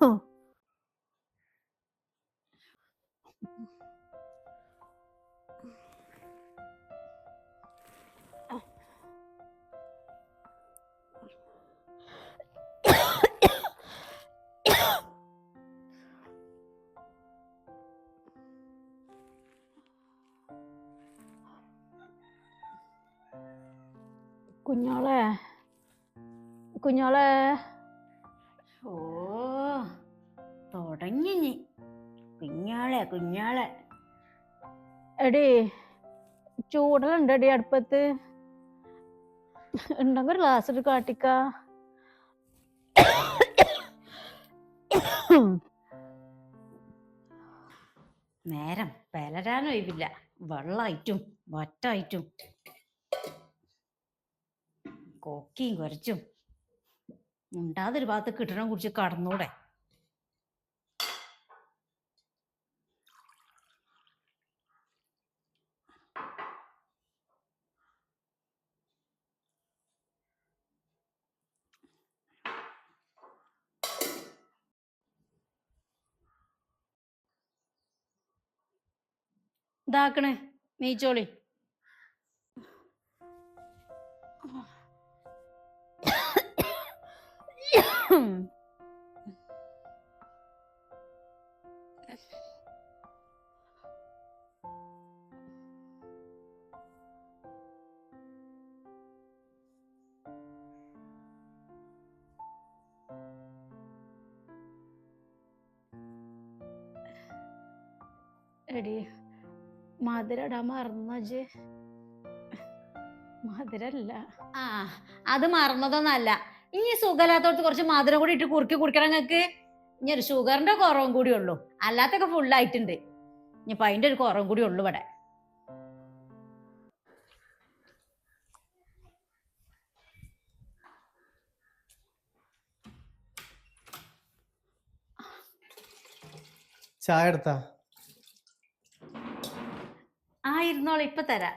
Oh. കുഞ്ഞോളെ കുഞ്ഞോളെ. ഓ തുടങ്ങി നീ കുഞ്ഞാളെ കുഞ്ഞാളെ. എടി ചൂടലുണ്ടെടി അടുപ്പത്ത്. ഉണ്ടെങ്കിൽ ഒരു ഗ്ലാസ് എടുത്ത് കാട്ടിക്ക നേരം പെലരാനും ഒഴിവില്ല. വെള്ളമായിട്ടും വറ്റായിട്ടും. കൊക്കിയും കുരച്ചും ഉണ്ടാതൊരു ഭാഗത്ത് കിട്ടണം കുറിച്ച് കടന്നൂടെ. ഇതാക്കണേ നീച്ചോളി എടി മധുരല്ല. ആ അത് മറന്നതൊന്നല്ല. ഇനി സുഖമില്ലാത്തോടത്ത് കുറച്ച് മധുരം കൂടി ഇട്ട് കുറുക്കി കുടിക്കണം നിങ്ങൾക്ക്. ഇനി ഒരു ഷുഗറിന്റെ കുറവും കൂടി ഉള്ളൂ. അല്ലാത്തൊക്കെ ഫുൾ ആയിട്ടുണ്ട്. ഇനിയിപ്പൊ അതിന്റെ ഒരു കുറവും കൂടി ഉള്ളു ഇവിടെ. ചായ എടുത്താ? ആ ഇരുന്നോളൂ. ഇപ്പൊ തരാ.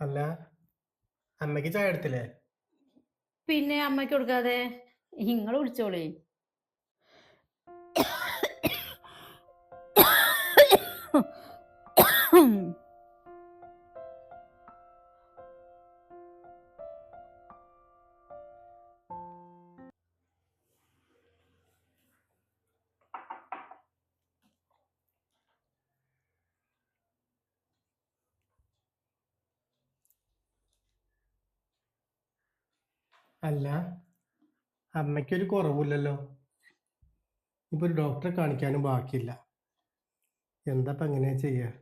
അല്ല അമ്മയ്ക്ക് ചായ എടുത്തില്ലേ പിന്നെ അമ്മയ്ക്ക് കൊടുക്കാതെ? നിങ്ങൾ വിളിച്ചോളേ അല്ല. അമ്മയ്ക്കൊരു കുറവില്ലല്ലോ. ഇപ്പൊ ഒരു ഡോക്ടറെ കാണിക്കാനും ബാക്കിയില്ല. എന്താ ഇപ്പൊ എങ്ങനെയാ ചെയ്യ?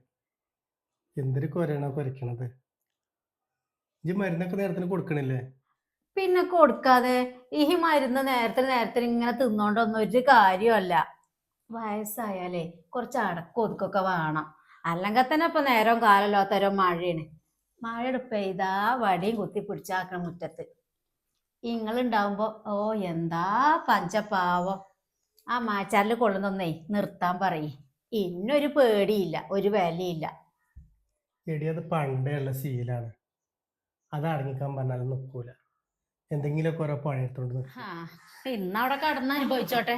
എന്തൊരു കുരയാണോ കുരയ്ക്കണത്? ഇജ്ജ് മരുന്നൊക്കെ നേരത്തിന് കൊടുക്കണില്ലേ? പിന്നെ കൊടുക്കാതെ ഈ മരുന്ന് നേരത്തെ നേരത്തെ ഇങ്ങനെ തിന്നോണ്ടൊന്നും ഒരു കാര്യമല്ല. വയസ്സായാലേ കുറച്ച് അടക്കം ഒതുക്കൊക്കെ വേണം. അല്ലെങ്കിൽ തന്നെ ഇപ്പൊ നേരം കാലല്ലാത്തരോ മഴയാണ്. മഴയുടെ പെയ്താ വടിയും കുത്തി പിടിച്ചാക്കണം മുറ്റത്ത്. ഇങ്ങളുണ്ടാവുമ്പോ ഓ എന്താ പഞ്ചപാവം? ആ മാച്ചാറിൽ കൊള്ളുന്നൊന്നേ നിർത്താൻ പറയ്. ഇന്നൊരു പേടിയില്ല ഒരു വിലയില്ല. പേടിയത് അത് സീലാണ് ഉള്ള ശീലാണ്. അത് അടങ്ങിക്കാൻ പറഞ്ഞാൽ നിൽക്കൂല എന്തെങ്കിലുമൊക്കെ ഓരോ പണിയെടുത്തോണ്ട് നിൽക്കും ആ ഇന്നവിടെ കടന്ന് അനുഭവിച്ചോട്ടെ.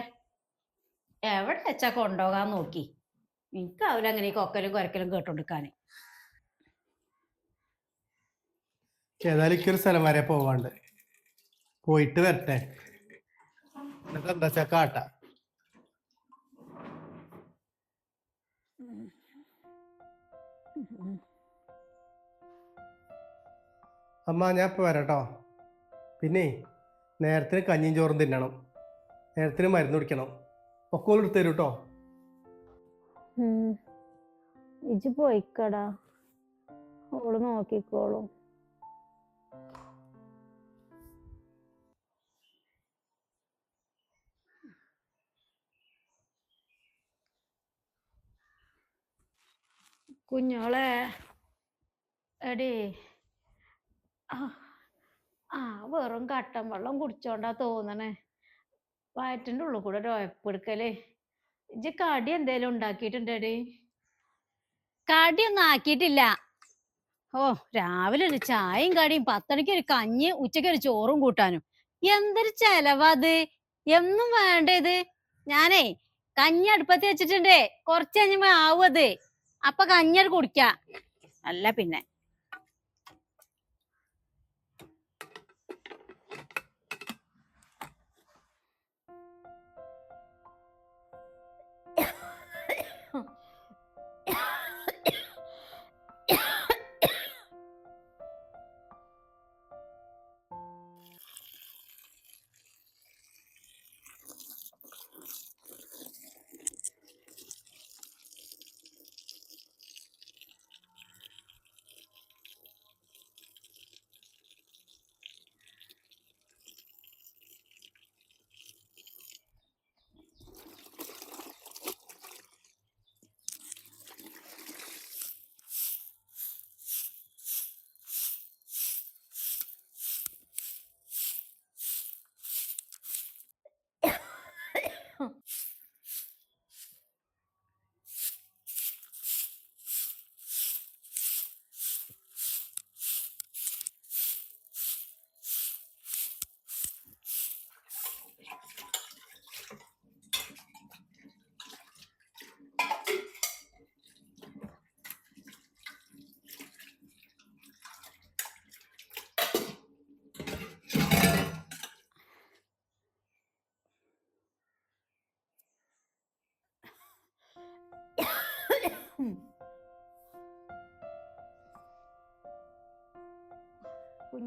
എവിടെ വെച്ചാ കൊണ്ടുപോകാൻ നോക്കി. എനിക്കാവില്ല അങ്ങനെ ഈ കൊക്കലും കുരക്കലും കേട്ടോണ്ടിരിക്കാന്. ഏതായാലും ഒരു സ്ഥലം വരെ പോവാണ്ട്. പോയിട്ട് വരട്ടെ. എന്നിട്ട് എന്താ വെച്ചാ കാട്ട. അമ്മ ഞാൻ ഇപ്പൊ വരാട്ടോ. പിന്നെ നേരത്തിന് കഞ്ഞിയും ചോറും തിന്നണം. നേരത്തിന് മരുന്ന് കുടിക്കണം. ഒക്കെ എടുത്ത് തരൂ കേട്ടോ ഇജ് പോയിക്കടാ. ഓൾ നോക്കിക്കോളും. കുഞ്ഞോളെ. എടീ. ആ വെറും കട്ടൻ വെള്ളം കുടിച്ചോണ്ടാ തോന്നണേ. വയറ്റിന്റെ ഉള്ളിൽ കൂടെ ഒഴപ്പെടുക്കലേ ഇജ് കടി എന്തേലും ഉണ്ടാക്കിയിട്ടുണ്ടെടി കടിയൊന്നും ആക്കിയിട്ടില്ല. ഓ രാവിലെ ഒരു ചായയും കടിയും പത്തണിക്ക് ഒരു കഞ്ഞി ഉച്ചയ്ക്ക് ഒരു ചോറും കൂട്ടാനും. എന്തൊരു ചെലവാ അത്? എന്നും വേണ്ടത് ഞാനേ കഞ്ഞി അടുപ്പത്തി വെച്ചിട്ടുണ്ടേ. കുറച്ച് കഴിഞ്ഞപ്പോ ആവും അത്. അപ്പൊ കഞ്ഞി കുടിക്ക. അല്ല പിന്നെ.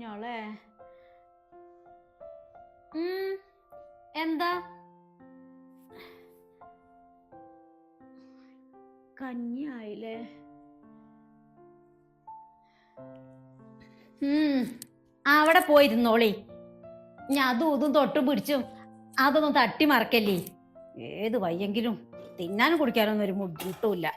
കുഞ്ഞോളെ എന്താ? കഞ്ഞി ആയില്ലേ ഉം അവിടെ പോയിരുന്നോളി. ഞാൻ അതും ഇതും തൊട്ട് പിടിച്ചും അതൊന്നും തട്ടി മറക്കല്ലേ? ഏത് വയ്യെങ്കിലും തിന്നാനും കുടിക്കാനൊന്നും ഒരു മുട്ടൂല്ല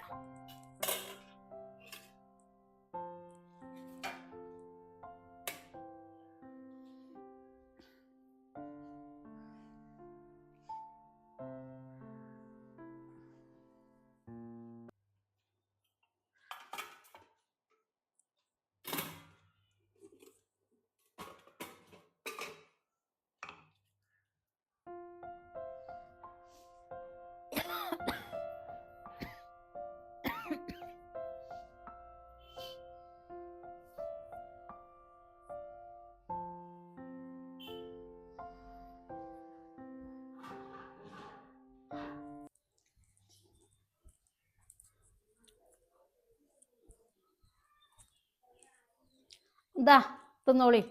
ഇതാ തിന്നോളി.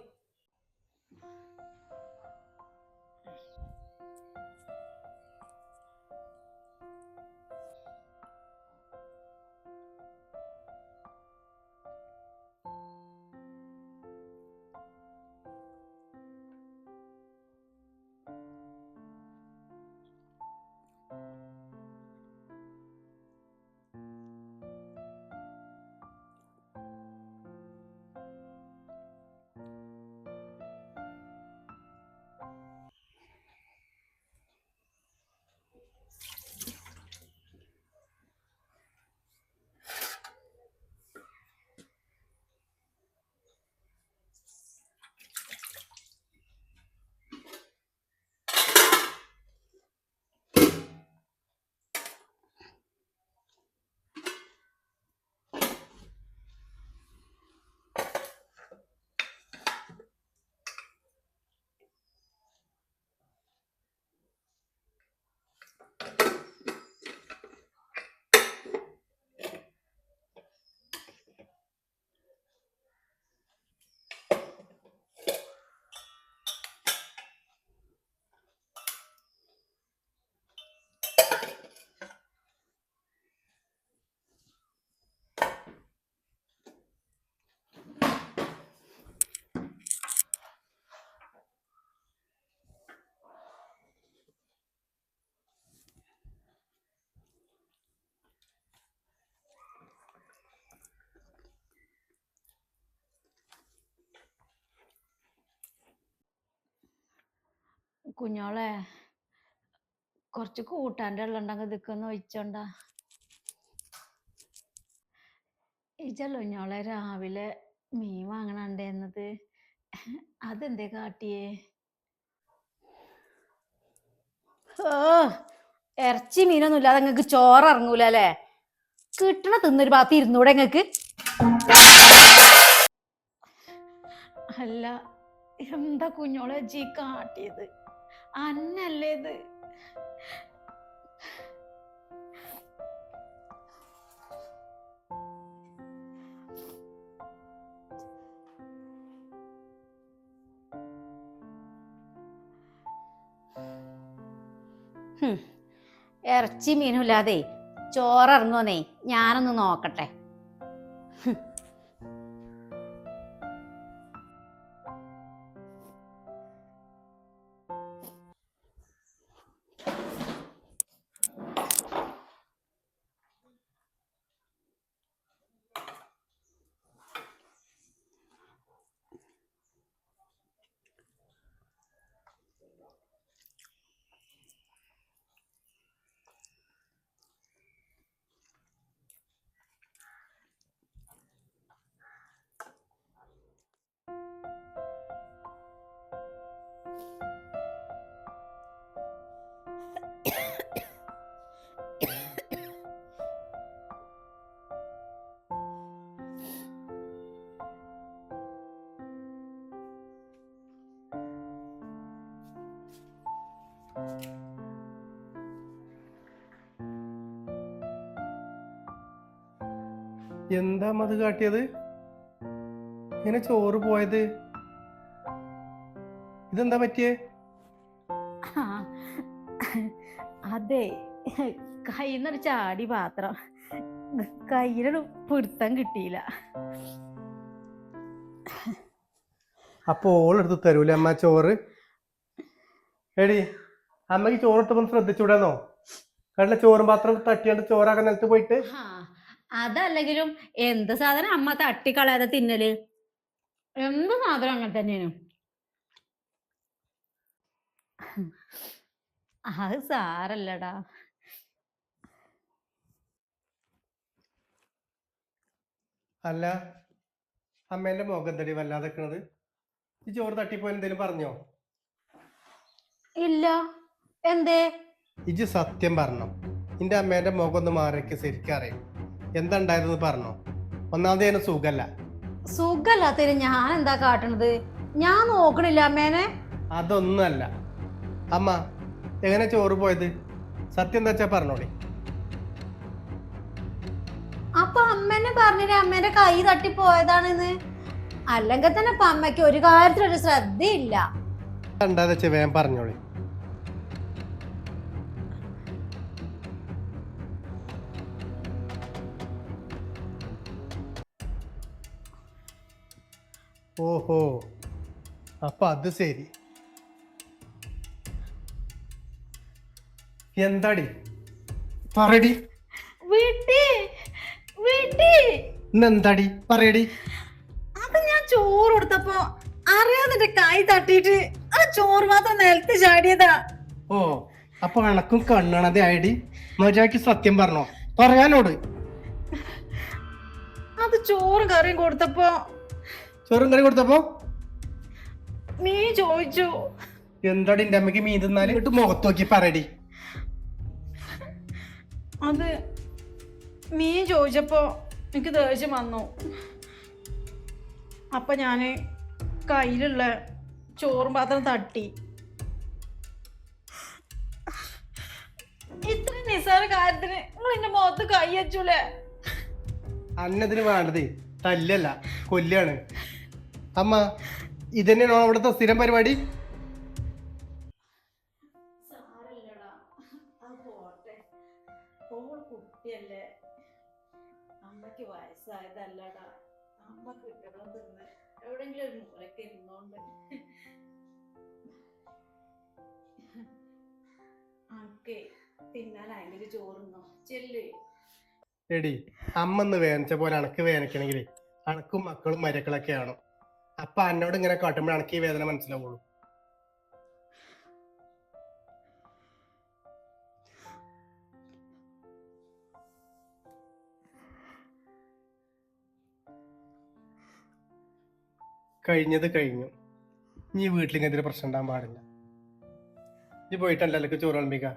കുഞ്ഞോളെ കുറച്ച് കൂട്ടാന്റെ ഉള്ളുണ്ടെങ്കിൽ ഇതൊക്കെ ഒഴിച്ചോണ്ട. ഇജല്ലോ കുഞ്ഞോളെ രാവിലെ മീൻ വാങ്ങണണ്ടേന്നത് അതെന്തേ കാട്ടിയേ? ഓ ഇറച്ചി മീനൊന്നും ഇല്ലാതെ നിങ്ങക്ക് ചോറ് ഇറങ്ങൂല അല്ലേ കിട്ടണ തിന്നൊരു ഭാഗത്ത് ഇരുന്നൂടെ നിങ്ങക്ക് അല്ല എന്താ കുഞ്ഞോളെ ജീ കാട്ടിയത്? അന്നല്ലേ ഇത്? ഇറച്ചി മീനുമില്ലാതെ ചോറ് ഇറങ്ങുമെന്നേ ഞാനൊന്ന് നോക്കട്ടെ. എന്താ അത് കാട്ടിയത്? ഇങ്ങനെ ചോറ് പോയത്. ഇതെന്താ പറ്റിയേ? അതെ കയ്യിന്നൊരു ചാടി പാത്രം കയ്യിലൊരു പിടുത്തം കിട്ടിയില്ല. അപ്പൊ ഓളെടുത്ത് തരൂല അമ്മ ചോറ്? എടി അമ്മയ്ക്ക് ചോറ് ശ്രദ്ധിച്ചൂടാന്നോ ശ്രദ്ധിച്ചൂടെന്നോ? കണ്ടില്ല ചോറും പാത്രം തട്ടിയാണ്ട് ചോറാക്കാൻ നിലത്ത് പോയിട്ട്? അതല്ലെങ്കിലും എന്ത് സാധനം അമ്മ തട്ടിക്കളയാതെ തിന്നൽ? എന്ത് സാധനം അങ്ങനെ തന്നെയാണ്? അത് സാരല്ലടാ. അല്ല അമ്മേന്റെ മുഖം എന്തടി വല്ലാതെ ഈ ചോറ് തട്ടിപ്പോയെന്തേലും പറഞ്ഞോ? ഇല്ല. എന്തേ? ഇജ് സത്യം പറഞ്ഞു. നിന്റെ അമ്മേന്റെ മുഖം ഒന്ന് മാറിയൊക്കെ ശരിക്കും അറിയും എന്താ ഉണ്ടായതെന്ന് പറഞ്ഞോ? ഒന്നാമത് അതിന് സുഖല്ല. സുഖല്ലാത്തതിന് ഞാൻ എന്താ കാട്ടണത്? ഞാൻ നോക്കണില്ല അമ്മേനെ. അതൊന്നല്ല അമ്മ എങ്ങനെ ചോറ് പോയത്? സത്യം എന്താ വെച്ചാ പറഞ്ഞോളി. അപ്പൊ അമ്മേനെ പറഞ്ഞില്ലേ അമ്മേന്റെ കൈ തട്ടി പോയതാണെന്ന്? അല്ലെങ്കിൽ തന്നെ ഇപ്പൊ അമ്മയ്ക്ക് ഒരു കാര്യത്തിലൊരു ശ്രദ്ധയില്ല. എന്താ വെച്ചാ വേഗം പറഞ്ഞോളി. ഓഹോ. അപ്പൊ അത് ശരി. എന്താടി? പറയടി. ഇന്നെന്താടി? പറയടി. അത് ഞാൻ ചോറ് കൊടുത്തപ്പോ അറിയാതെ കൈ തട്ടിയിട്ട് ആ ചോറ് മാത്രം നിലത്ത് ചാടിയതാ. ഓ അപ്പൊ കണക്കും കണ്ണണതെ ആയിടി. മര്യാദയ്ക്ക് സത്യം പറഞ്ഞോ. പറയാനോട്. അത് ചോറ് കറിയും കൊടുത്തപ്പോ ചോറും കറി കൊടുത്തപ്പോ? നീ ചോദിച്ചു. എന്താടി എന്റെ അമ്മയ്ക്ക് മീൻ തിന്നാൽ ഇട്ട് മുഖത്ത് നോക്കി പറയടി. അത് നീ ചോദിച്ചപ്പോ എനിക്ക് ദേഷ്യം വന്നു. അപ്പൊ ഞാൻ കയ്യിലുള്ള ചോറും പാത്രം തട്ടി. ഇത്ര നിസ്സാര കാര്യത്തിന് നിങ്ങൾ എന്റെ മുഖത്ത് കൈ വെച്ചൂലേ? അന്നതിന് വേണ്ടത് തല്ലല്ല കൊല്ലാണ്. അമ്മ ഇതന്നെയാണോ അവിടുത്തെ സ്ഥിരം പരിപാടി? കുട്ടിയല്ലേ. അമ്മയ്ക്ക് വയസ്സായതല്ലടാ. അമ്മ കിട്ടണം തിന്ന്. എവിടെങ്കിലും ഒരു മൂലക്ക് ഇരുന്നോണ്ട്. അനക്കേ തിന്നാൻ ചോറുന്നോ ചെല്ലേ. എടി അമ്മന്ന് വേനച്ച പോലെ അണക്ക് വേനക്കണെങ്കിൽ അണക്കും മക്കളും മരക്കളൊക്കെയാണ്? അപ്പൊ എന്നോട് ഇങ്ങനെ കാട്ടുമ്പോഴാണ് എനിക്ക് ഈ വേദന മനസ്സിലാവുള്ളൂ. കഴിഞ്ഞത് കഴിഞ്ഞു. നീ വീട്ടിലിങ്ങനെ പ്രശ്നം ഉണ്ടാകാൻ പാടില്ല. നീ പോയിട്ടല്ലല്ലോ ചോറ് വിളമ്പിക്ക.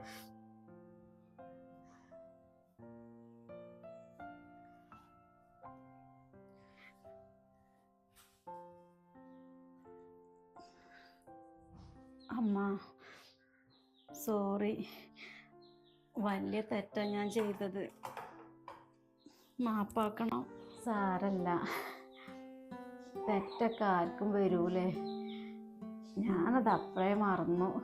വലിയ തെറ്റാ ഞാൻ ചെയ്തത്. മാപ്പാക്കണം. സാരല്ല. തെറ്റൊക്കെ ആർക്കും വരൂലേ. ഞാനത് അപ്പഴേ മറന്നു.